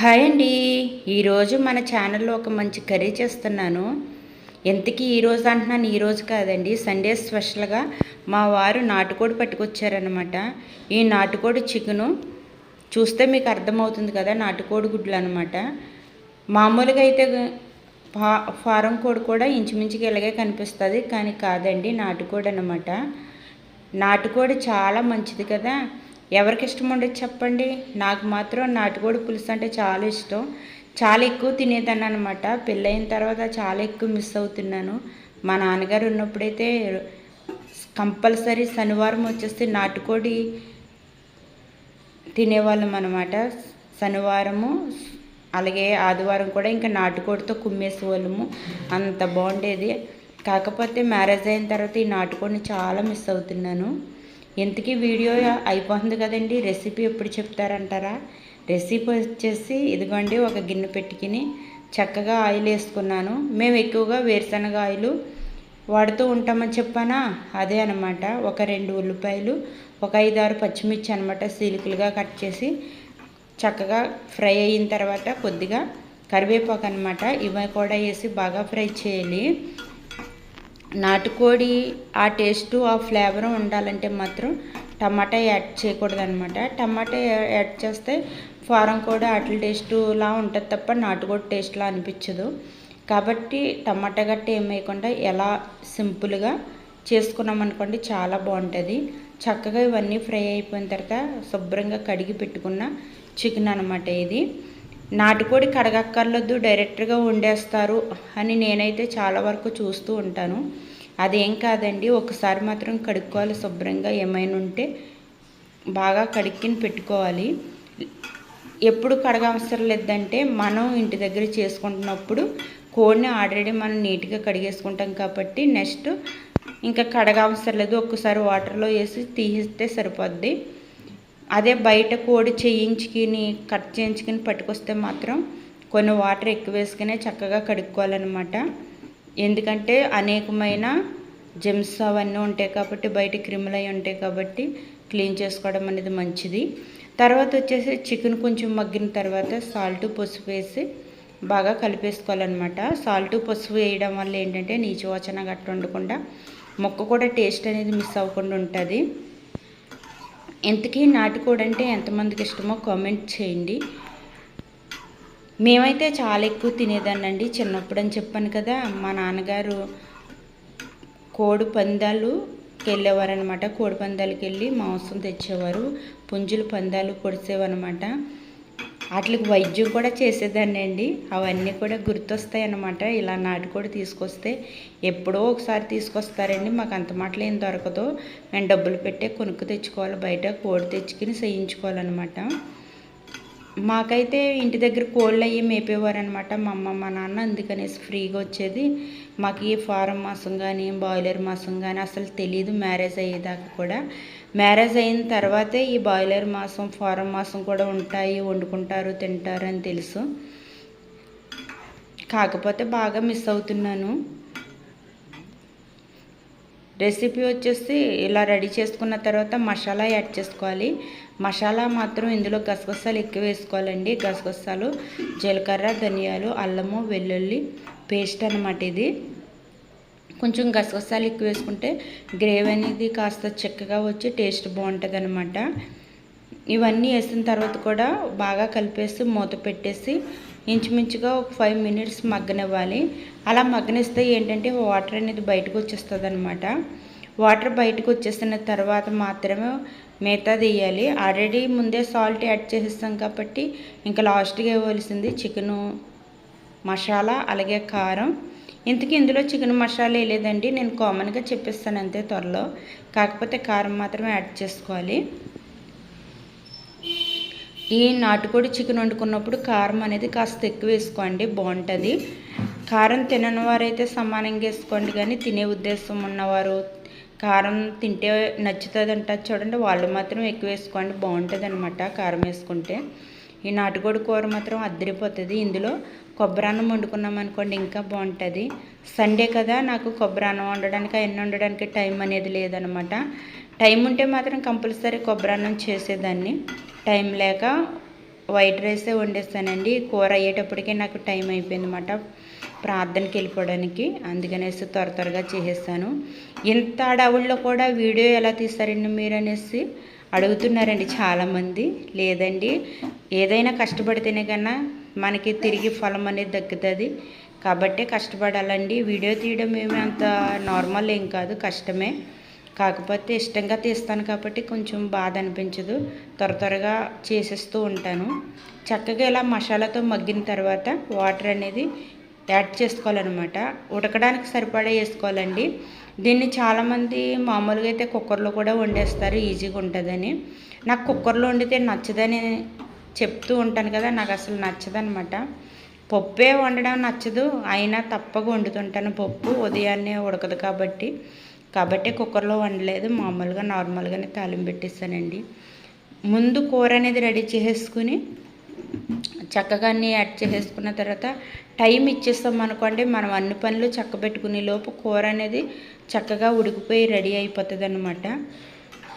Hi అండి. ఈరోజు మన ఛానల్లో ఒక మంచి కర్రీ చేస్తున్నాను. ఎంతకీ ఈరోజు అంటున్నాను ఈరోజు కాదండి. సండే స్పెషల్గా మా వారు నాటుకోడి పట్టుకొచ్చారనమాట ఈ నాటుకోడి చికెను చూస్తే మీకు అర్థమవుతుంది కదా నాటుకోడి గుడ్లు అనమాట మామూలుగా అయితే ఫా ఫారం కోడి కూడా ఇంచుమించుకి ఇలాగే కనిపిస్తుంది కానీ కాదండి నాటుకోడి అనమాట నాటుకోడి చాలా మంచిది కదా. ఎవరికి ఇష్టం ఉండదు చెప్పండి. నాకు మాత్రం నాటుకోడి పులుసు అంటే చాలా ఇష్టం. చాలా ఎక్కువ తినేదాన్ని అనమాట పెళ్ళైన తర్వాత చాలా ఎక్కువ మిస్ అవుతున్నాను. మా నాన్నగారు ఉన్నప్పుడైతే కంపల్సరీ శనివారం వచ్చేస్తే నాటుకోడి తినేవాళ్ళం అనమాట శనివారము అలాగే ఆదివారం కూడా ఇంకా నాటుకోడితో కుమ్మేసేవాళ్ళము. అంత బాగుండేది. కాకపోతే మ్యారేజ్ అయిన తర్వాత ఈ నాటుకోడిని చాలా మిస్ అవుతున్నాను. ఇంతకీ వీడియో అయిపోతుంది కదండి రెసిపీ ఎప్పుడు చెప్తారంటారా? రెసిపీ వచ్చేసి ఇదిగోండి ఒక గిన్నె పెట్టుకుని చక్కగా ఆయిల్ వేసుకున్నాను. మేము ఎక్కువగా వేరుశనగ ఆయిల్ వాడుతూ ఉంటామని చెప్పానా? అదే అనమాట ఒక రెండు ఉల్లిపాయలు ఒక ఐదారు పచ్చిమిర్చి అనమాట సీలికలుగా కట్ చేసి చక్కగా ఫ్రై అయిన తర్వాత కొద్దిగా కరివేపాకు అనమాట ఇవి కూడా వేసి బాగా ఫ్రై చేయాలి. నాటుకోడి ఆ టేస్టు ఆ ఫ్లేవర్ ఉండాలంటే మాత్రం టమాటా యాడ్ చేయకూడదు అనమాట టమాటా యాడ్ చేస్తే ఫారం కూడా అట్ల టేస్టులా ఉంటుంది తప్ప నాటుకోడి టేస్ట్లా అనిపించదు. కాబట్టి టమాటా గట్ట ఏమేయకుండా ఎలా సింపుల్గా చేసుకున్నాం అనుకోండి చాలా బాగుంటుంది. చక్కగా ఇవన్నీ ఫ్రై అయిపోయిన తర్వాత శుభ్రంగా కడిగి పెట్టుకున్న చికెన్ అనమాట ఇది. నాటుకోడి కడగక్కర్లొద్దు డైరెక్ట్గా వండేస్తారు అని నేనైతే చాలా వరకు చూస్తూ ఉంటాను. అదేం కాదండి ఒకసారి మాత్రం కడుక్కోవాలి శుభ్రంగా. ఏమైనా ఉంటే బాగా కడుక్కిని పెట్టుకోవాలి. ఎప్పుడు కడగవసరం లేదంటే మనం ఇంటి దగ్గర చేసుకుంటున్నప్పుడు కోడిని ఆల్రెడీ మనం నీట్గా కడిగేసుకుంటాం కాబట్టి నెక్స్ట్ ఇంకా కడగవసరం లేదు. ఒక్కసారి వాటర్లో వేసి తీస్తే సరిపోద్ది. అదే బయట కోడి చేయించుకుని కట్ చేయించుకుని పట్టుకొస్తే మాత్రం కొన్ని వాటర్ ఎక్కువ వేసుకునే చక్కగా కడుక్కోవాలన్నమాట. ఎందుకంటే అనేకమైన జెమ్స్ అవన్నీ ఉంటాయి కాబట్టి బయట క్రిములు అవి ఉంటాయి కాబట్టి క్లీన్ చేసుకోవడం అనేది మంచిది. తర్వాత వచ్చేసి చికెన్ కొంచెం మగ్గిన తర్వాత సాల్ట్ పసుపు వేసి బాగా కలిపేసుకోవాలన్నమాట. సాల్ట్ పసుపు వేయడం వల్ల ఏంటంటే నీచు వచన గట్ట ఉండకుండా మొక్క కూడా టేస్ట్ అనేది మిస్ అవ్వకుండా ఉంటుంది. ఎంతకీ నాటుకోడి అంటే ఎంతమందికి ఇష్టమో కామెంట్ చేయండి. మేమైతే చాలా ఎక్కువ తినేదాన్నండి. చిన్నప్పుడు అని చెప్పాను కదా మా నాన్నగారు కోడి పందాలుకి వెళ్ళేవారనమాట కోడి పందాలకి వెళ్ళి మాంసం తెచ్చేవారు. పుంజులు పందాలు పొడిసేవన్నమాట వాటికి వైద్యం కూడా చేసేదాన్ని అండి. అవన్నీ కూడా గుర్తొస్తాయి అన్నమాట ఇలా నాటుకోడి తీసుకొస్తే ఎప్పుడో ఒకసారి తీసుకొస్తారండి. మాకు అంత మాటలు ఏం దొరకదు. మేము డబ్బులు పెట్టే కొనుక్కు తెచ్చుకోవాలి. బయట కోడి తెచ్చుకుని చేయించుకోవాలన్నమాట. మాకైతే ఇంటి దగ్గర కోళ్ళు అయ్యి మేపేవారనమాట మా అమ్మ మా నాన్న అందుకనేసి ఫ్రీగా వచ్చేది. మాకు ఈ ఫారం మాసం కానీ బాయిలర్ మాసం కానీ అసలు తెలియదు మ్యారేజ్ అయ్యేదాకా కూడా. మ్యారేజ్ అయిన తర్వాతే ఈ బాయిలర్ మాసం ఫారం మాసం కూడా ఉంటాయి వండుకుంటారు తింటారు అని తెలుసు. కాకపోతే బాగా మిస్ అవుతున్నాను. రెసిపీ వచ్చేసి ఇలా రెడీ చేసుకున్న తర్వాత మసాలా యాడ్ చేసుకోవాలి. మసాలా మాత్రం ఇందులో గసగసాలు ఎక్కువ వేసుకోవాలండి. గసగసాలు జీలకర్ర ధనియాలు అల్లము వెల్లుల్లి పేస్ట్ అనమాట ఇది. కొంచెం గసగసాలు ఎక్కువ వేసుకుంటే గ్రేవీ అనేది కాస్త చిక్కగా వచ్చి టేస్ట్ బాగుంటుంది అనమాట ఇవన్నీ వేసిన తర్వాత కూడా బాగా కలిపేసి మూత పెట్టేసి ఇంచుమించుగా ఒక ఫైవ్ మినిట్స్ మగ్గనివ్వాలి. అలా మగ్గనిస్తే ఏంటంటే వాటర్ అనేది బయటకు వచ్చేస్తుంది అనమాట వాటర్ బయటకు వచ్చేసిన తర్వాత మాత్రమే మిగతా వేయాలి ఆల్రెడీ ముందే సాల్ట్ యాడ్ చేసేస్తాం కాబట్టి ఇంకా లాస్ట్గా ఇవ్వాల్సింది చికెను మసాలా అలాగే కారం. ఇంతకీ ఇందులో చికెన్ మసాలా లేదండి నేను కామన్గా చెప్పిస్తాను అంతే త్వరలో. కాకపోతే కారం మాత్రమే యాడ్ చేసుకోవాలి. ఈ నాటుకోడి చికెన్ వండుకున్నప్పుడు కారం అనేది కాస్త ఎక్కువ వేసుకోండి బాగుంటుంది. కారం తినని వారైతే సమానంగా వేసుకోండి కానీ తినే ఉద్దేశం ఉన్నవారు కారం తింటే నచ్చుతుంది అంటారు చూడండి వాళ్ళు మాత్రం ఎక్కువ వేసుకోండి బాగుంటుంది అనమాట కారం వేసుకుంటే. ఈ నాటుకోడి కూర మాత్రం అద్దరిపోతుంది. ఇందులో కొబ్బరి అన్నం వండుకున్నాం అనుకోండి ఇంకా బాగుంటుంది. సండే కదా నాకు కొబ్బరి అన్నం వండడానికి అవన్నీ వండడానికి టైం అనేది లేదనమాట. టైం ఉంటే మాత్రం కంపల్సరీ కొబ్బరి అన్నం చేసేదాన్ని. టైం లేక వైట్ రైసే వండేస్తానండి. కూర అయ్యేటప్పటికే నాకు టైం అయిపోయింది అనమాట ప్రార్థనకి వెళ్ళిపోవడానికి. అందుకనేసి త్వర త్వరగా చేసేస్తాను. ఇంత అడవుల్లో కూడా వీడియో ఎలా తీస్తారండి మీరు అనేసి అడుగుతున్నారండి చాలామంది. లేదండి ఏదైనా కష్టపడితేనే కన్నా మనకి తిరిగి ఫలం అనేది దక్కుతుంది. కాబట్టి కష్టపడాలండి. వీడియో తీయడం ఏమి అంత నార్మల్ ఏం కాదు కష్టమే. కాకపోతే ఇష్టంగా తీస్తాను కాబట్టి కొంచెం బాధ అనిపించదు. త్వర త్వరగా చేసేస్తూ ఉంటాను. చక్కగా ఇలా మసాలాతో మగ్గిన తర్వాత వాటర్ అనేది యాడ్ చేసుకోవాలన్నమాట. ఉడకడానికి సరిపడా వేసుకోవాలండి. దీన్ని చాలామంది మామూలుగా అయితే కుక్కర్లో కూడా వండేస్తారు ఈజీగా ఉంటుందని. నాకు కుక్కర్లో వండితే నచ్చదని చెప్తూ ఉంటాను కదా నాకు అసలు నచ్చదనమాట. పప్పే వండడం నచ్చదు అయినా తప్పక వండుతుంటాను పప్పు. ఉదయాన్నే ఉడకదు కాబట్టి. కాబట్టి కుక్కర్లో వండలేదు మామూలుగా నార్మల్గానే తాలింపు పెట్టేస్తానండి. ముందు కూర అనేది రెడీ చేసేసుకుని చక్కగా అన్నీ యాడ్ చేసేసుకున్న తర్వాత టైం ఇచ్చేస్తాం అనుకోండి మనం అన్ని పనులు చక్కబెట్టుకునే లోపు కూర అనేది చక్కగా ఉడికిపోయి రెడీ అయిపోతుంది అనమాట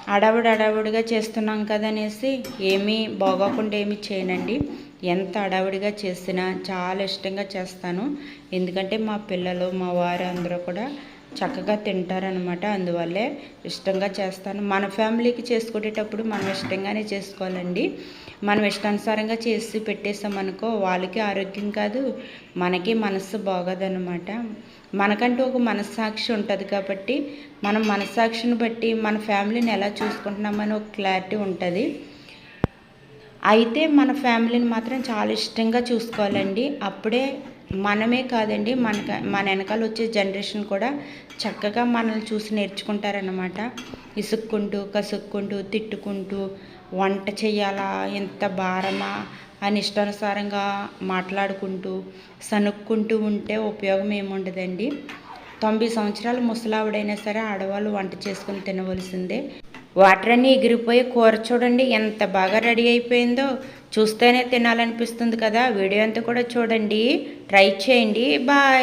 అడవుడు అడవుడిగా చేస్తున్నాం కదా అనేసి ఏమీ బాగోకుండా ఏమీ చేయనండి. ఎంత అడవుడిగా చేసినా చాలా ఇష్టంగా చేస్తాను. ఎందుకంటే మా పిల్లలు మా వారు అందరూ కూడా చక్కగా తింటారనమాట అందువల్లే ఇష్టంగా చేస్తాను. మన ఫ్యామిలీకి చేసుకునేటప్పుడు మనం ఇష్టంగానే చేసుకోవాలండి. మనం ఇష్టానుసారంగా చేసి పెట్టేసామనుకో వాళ్ళకి ఆరోగ్యం కాదు మనకి మనస్సు బాగోదనమాట మనకంటూ ఒక మనస్సాక్షి ఉంటుంది కాబట్టి మనం మనస్సాక్షిని బట్టి మన ఫ్యామిలీని ఎలా చూసుకుంటున్నామని ఒక క్లారిటీ ఉంటుంది. అయితే మన ఫ్యామిలీని మాత్రం చాలా ఇష్టంగా చూసుకోవాలండి. అప్పుడే మనమే కాదండి మనక మన వెనకాల వచ్చే జనరేషన్ కూడా చక్కగా మనల్ని చూసి నేర్చుకుంటారనమాట ఇసుక్కుంటూ కసుక్కుంటూ తిట్టుకుంటూ వంట చేయాలా ఎంత భారమా అని ఇష్టానుసారంగా మాట్లాడుకుంటూ సనుక్కుంటూ ఉంటే ఉపయోగం ఏముండదండి. తొంభై సంవత్సరాల ముసలావిడైనా సరే ఆడవాళ్ళు వంట చేసుకుని తినవలసిందే. వాటర్ అన్నీ ఎగిరిపోయి కూర చూడండి ఎంత బాగా రెడీ అయిపోయిందో. చూస్తేనే తినాలనిపిస్తుంది కదా. వీడియో అంతా కూడా చూడండి. ట్రై చేయండి. బాయ్.